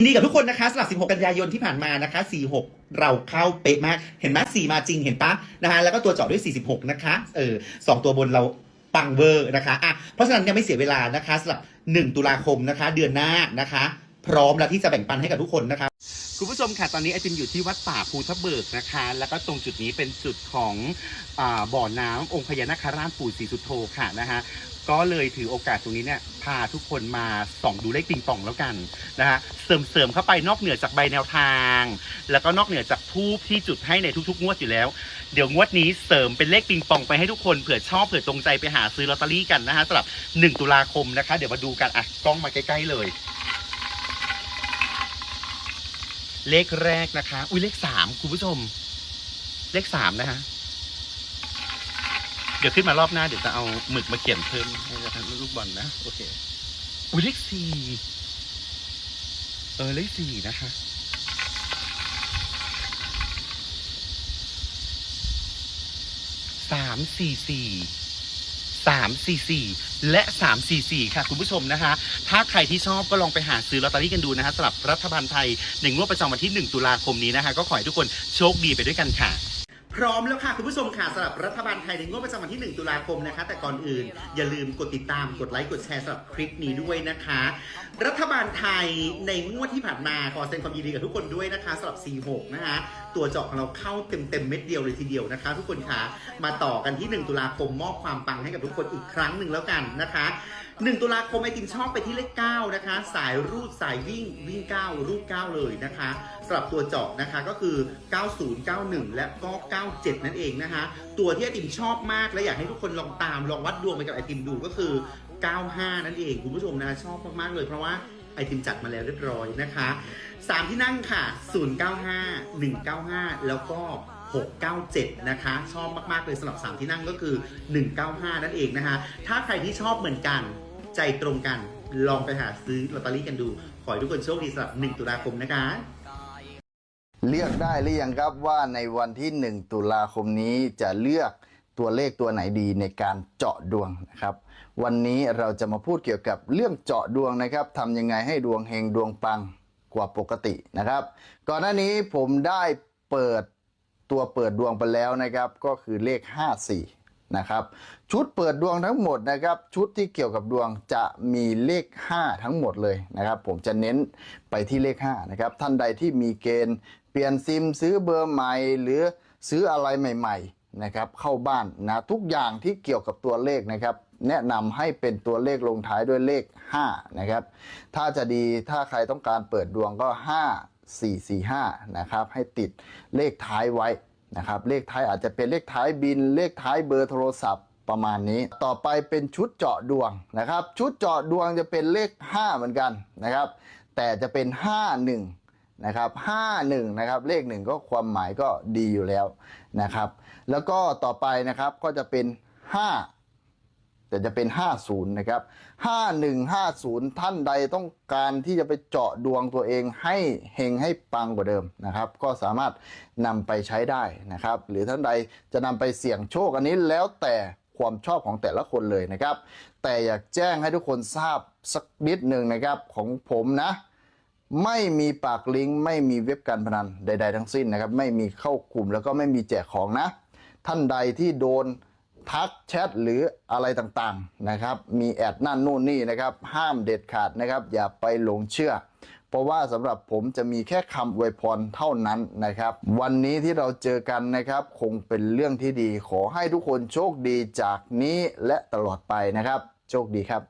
นดีกับทุกคนนะคะสำหรับ 16 กันยายนที่ผ่านมานะคะ 46 เราเข้าเป๊ะมาก เห็นไหม4มาจริงเห็นปะนะคะแล้วก็ตัวเจาะด้วย 46 นะคะ เออสองตัวบนเราปังเวอร์นะคะอะเพราะฉะนั้นยังไม่เสียเวลานะคะสำหรับ 1 ตุลาคมนะคะ เดือนหน้านะคะ พร้อมแล้วที่จะแบ่งปันให้กับทุกคนนะคะ คุณผู้ชมค่ะตอนนี้ไอติมอยู่ที่วัดป่าภูทะเบิกนะคะ แล้วก็ตรงจุดนี้เป็นจุดของอาบ่อน้ำองค์พญานาคราชปู่ศรีสุโธค่ะนะคะก็เลยถือโอกาสตรงนี้เนี่ยพาทุกคนมาส่องดูเลขปิงปองแล้วกันนะฮะเสริมเสริมเข้าไปนอกเหนือจากใบแนวทาง แล้วก็นอกเหนือจากทูบที่จุดให้ในทุกๆงวดอยู่แล้ว เดี๋ยวงวดนี้เสริมเป็นเลขปิงปองไปให้ทุกคนเผื่อชอบเผื่อตรงใจไปหาซื้อลอตเตอรี่กันนะฮะสำหรับ 1 ตุลาคมนะคะ เดี๋ยวมาดูกันอะกล้องมาใกล้ๆเลย เลขแรกนะคะ อุ้ยเลขสามคุณผู้ชม เลขสามนะคะเดี๋ยวขึ้นมารอบหน้าเดี๋ยวจะเอาหมึกมาเขียนเพิ่มให้นะครับลูกบอลนะ โอเค อุ้ยเลขสี่เออเลขสี่นะคะสามสี่สี่ สามสี่สี่และสามสี่สี่ค่ะ คุณผู้ชมนะคะ ถ้าใครที่ชอบก็ลองไปหาซื้อลอตเตอรี่กันดูนะคะสำหรับรัฐบาลไทยในงวดประจำวันที่ 1 ตุลาคมนี้นะคะ ก็ขอให้ทุกคนโชคดีไปด้วยกันค่ะ พร้อมแล้วค่ะ คุณผู้ชมค่ะสำหรับรัฐบาลไทยในงวดประจำวันที่ 1 ตุลาคมนะคะ แต่ก่อนอื่นอย่าลืมกดติดตามกดไลค์กดแชร์สำหรับคลิปนี้ด้วยนะคะ รัฐบาลไทยในงวดที่ผ่านมาขอแสดงความยินดีกับทุกคนด้วยนะคะสำหรับ46นะคะตัวเจาะของเราเข้าเต็มเต็มๆเม็ดเดียวเลยทีเดียวนะคะ ทุกคนค่ะมาต่อกันที่ 1 ตุลาคมมอบความปังให้กับทุกคนอีกครั้งหนึ่งแล้วกันนะคะ 1 ตุลาคมไอติมชอบไปที่เลข9นะคะ สายรูดสายวิ่งวิ่ง 9 รูด 9 เลยนะคะสำหรับตัวเจาะนะคะก็คือ 90 91 และก็ 97 นั่นเองนะคะ ตัวที่ไอติมชอบมากและอยากให้ทุกคนลองตามลองวัดดวงไปกับไอติมดูก็คือ 95 นั่นเองคุณผู้ชมนะชอบมากๆเลยเพราะว่าไอติมจัดมาแล้วเรียบร้อยนะคะสามที่นั่งค่ะ 095 195 แล้วก็ 697 นะคะ ชอบมาก ๆ เลยสำหรับ 3 ที่นั่งก็คือ 195 นั่นเองนะคะ ถ้าใครที่ชอบเหมือนกัน ใจตรงกัน ลองไปหาซื้อลอตเตอรี่กันดู ขอให้ทุกคนโชคดีสำหรับ 1 ตุลาคมนะคะ เลือกได้หรือยังครับว่าในวันที่ 1 ตุลาคมนี้จะเลือกตัวเลขตัวไหนดีในการเจาะดวงนะครับ วันนี้เราจะมาพูดเกี่ยวกับเรื่องเจาะดวงนะครับทำยังไงให้ดวงเฮงดวงปังกว่าปกตินะครับ ก่อนหน้านี้ผมได้เปิดตัวเปิดดวงไปแล้วนะครับ ก็คือเลข 54 นะครับชุดเปิดดวงทั้งหมดนะครับชุดที่เกี่ยวกับดวงจะมีเลข 5 ทั้งหมดเลยนะครับ ผมจะเน้นไปที่เลข5นะครับท่านใดที่มีเกณฑ์ เปลี่ยนซิมซื้อเบอร์ใหม่ หรือซื้ออะไรใหม่ๆนะครับเข้าบ้านนะทุกอย่างที่เกี่ยวกับตัวเลขนะครับ แนะนำให้เป็นตัวเลขลงท้ายด้วยเลข5นะครับถ้าจะดีถ้าใครต้องการเปิดดวงก็ 5 4 4 5นะครับให้ติดเลขท้ายไว้ นะครับเลขท้ายอาจจะเป็นเลขท้ายบิน เลขท้ายเบอร์โทรศัพท์ประมาณนี้ต่อไปเป็นชุดเจาะดวงนะครับ ชุดเจาะดวงจะเป็นเลข 5 เหมือนกันนะครับ แต่จะเป็น 5 1นะครับ51นะครับเลขหนึ่งก็ความหมายก็ดีอยู่แล้วนะครับ แล้วก็ต่อไปนะครับก็จะเป็น 5 แต่จะเป็น 50 นะครับ 5150 ท่านใดต้องการที่จะไปเจาะดวงตัวเองให้เฮงให้ปังกว่าเดิมนะครับ ก็สามารถนำไปใช้ได้นะครับ หรือท่านใดจะนำไปเสี่ยงโชคอันนี้แล้วแต่ความชอบของแต่ละคนเลยนะครับ แต่อยากแจ้งให้ทุกคนทราบสักนิดหนึ่งนะครับของผมนะไม่มีปากลิงก์ไม่มีเว็บการพนันใด ๆ ทั้งสิ้นนะครับ ไม่มีเข้ากลุ่มแล้วก็ไม่มีแจกของนะ ท่านใดที่โดน ทักแชทหรืออะไรต่างๆนะครับ มีแอดนั่นนู่นนี่นะครับ ห้ามเด็ดขาดนะครับ อย่าไปหลงเชื่อ เพราะว่าสำหรับผมจะมีแค่คำอวยพรเท่านั้นนะครับ วันนี้ที่เราเจอกันนะครับ คงเป็นเรื่องที่ดี ขอให้ทุกคนโชคดีจากนี้และตลอดไปนะครับ โชคดีครับ